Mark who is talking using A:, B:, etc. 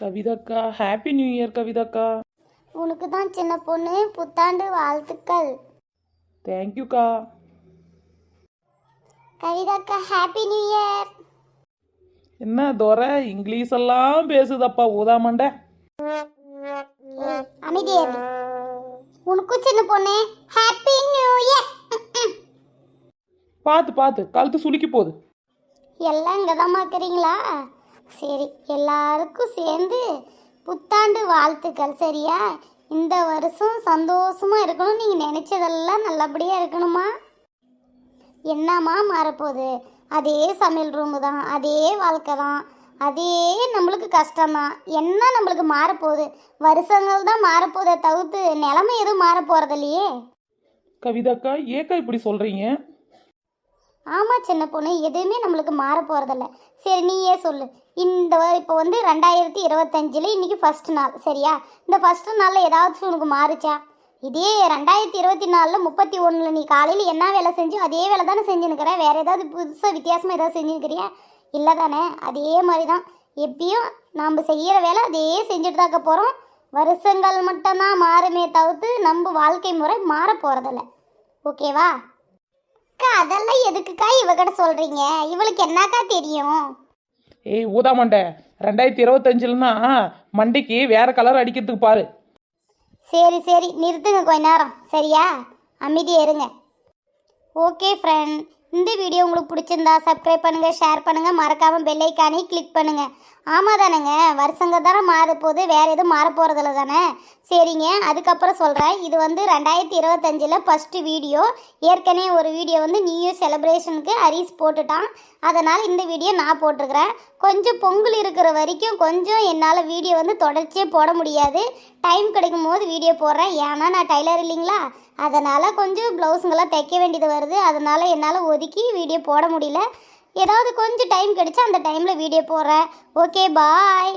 A: கவிதாக்கா. Happy new year கவிதாக்கா.
B: உனக்கு தான் சின்ன பொண்ணு புத்தாண்டு வாழ்த்துக்கள்.
A: தேங்க்யூக்கா
B: கவிதாக்கா ஹாப்பி நியூ இயர்
A: என்ன துரை? இங்கிலீஷ் எல்லாம் பேசுதப்பா ஊதாமண்ட
B: அமைதியா இரு. உனக்கும் சின்ன பொண்ணு ஹாப்பி நியூ இயர்
A: பார்த்து பார்த்து கழுத்து சுளுக்கி போகுது.
B: எல்லாம் இங்கே தான் பார்க்குறீங்களா சரி எல்லாருக்கும் சேர்ந்து புத்தாண்டு வாழ்த்துக்கள் சரியா? இந்த வருஷம் சந்தோஷமாக இருக்கணும் நீங்கள் நினச்சதெல்லாம் நல்லபடியாக இருக்கணுமா? என்னம்மா மாறப்போகுது? அதே சமையல் ரூமு தான் அதே வாழ்க்கை தான் அதே நம்மளுக்கு கஷ்டம்தான். என்ன நம்மளுக்கு மாறப்போகுது? வருஷங்கள் தான் மாறப்போதை தவிர்த்து நிலமை எதுவும் மாற இல்லையே
A: கவிதாக்கா ஏக்கா இப்படி சொல்கிறீங்க
B: ஆமாம் சின்ன பொண்ணு எதுவுமே நம்மளுக்கு மாற போகிறதில்ல சரி நீயே சொல்லு. இந்த இப்போ வந்து ரெண்டாயிரத்தி இருபத்தஞ்சில் இன்றைக்கி ஃபர்ஸ்ட் நாள் சரியா? இந்த ஃபஸ்ட்டு நாளில் ஏதாச்சும் உனக்கு மாறுச்சா? இதே ரெண்டாயிரத்தி இருபத்தி நாலில் முப்பத்தி ஒன்றில் நீ காலையில் என்ன வேலை செஞ்சோ அதே வேலை தானே செஞ்சுன்னுக்கிற. வேறு ஏதாவது புதுசாக வித்தியாசமாக ஏதாவது செஞ்சுருக்கிறியா இல்லை தானே அதே மாதிரி தான் எப்பயும் நாம் செய்கிற வேலை அதே செஞ்சுட்டு தாக்க போகிறோம் வருஷங்கள் மட்டும்தான் மாறுமே தவிர்த்து நம்ம வாழ்க்கை முறை மாற போகிறதில்ல ஓகேவா? அக்கா அதெல்லாம் எதுக்குக்கா இவகிட்ட சொல்றீங்க? இவளுக்கு என்னக்கா தெரியும்?
A: ஏய் ஊதாமண்ட ரெண்டாயிரத்தி இருபத்தஞ்சில்னா மண்டைக்கு வேற கலர் அடிக்கிறதுக்கு பாரு.
B: சரி சரி நிறுத்துங்க கொஞ்ச நேரம். சரியா? அமைதியா இருங்க. ஓகே ஃப்ரெண்ட் இந்த வீடியோ உங்களுக்கு பிடிச்சிருந்தா சப்ஸ்கிரைப் பண்ணுங்கள் ஷேர் பண்ணுங்கள் மறக்காமல் பெல்லைக்கானே கிளிக் பண்ணுங்கள் ஆமாம் தானேங்க வருஷங்க தானே மாற போகுது வேறு எதுவும் மாற போகிறதில்ல தானே? சரிங்க அதுக்கப்புறம் சொல்கிறேன் இது வந்து ரெண்டாயிரத்தி இருபத்தஞ்சில் ஃபஸ்ட்டு வீடியோ. ஏற்கனவே ஒரு வீடியோ வந்து நியூ இயர் செலிப்ரேஷனுக்கு அரிஸ் போட்டுட்டான். அதனால் இந்த வீடியோ நான் போட்டிருக்கிறேன். கொஞ்சம் பொங்கல் இருக்கிற வரைக்கும் கொஞ்சம் என்னால் வீடியோ வந்து தொடர்ச்சியாக போட முடியாது. டைம் கிடைக்கும் போது வீடியோ போடுறேன். ஏன்னா நான் டைலர் இல்லைங்களா? அதனால் கொஞ்சம் ப்ளவுஸுங்கெல்லாம் தைக்க வேண்டியது வருது. அதனால் என்னால் ஒதுக்கி வீடியோ போட முடியல. ஏதாவது கொஞ்சம் டைம் கிடைச்சா அந்த டைமில் வீடியோ போடுறேன். Okay bye.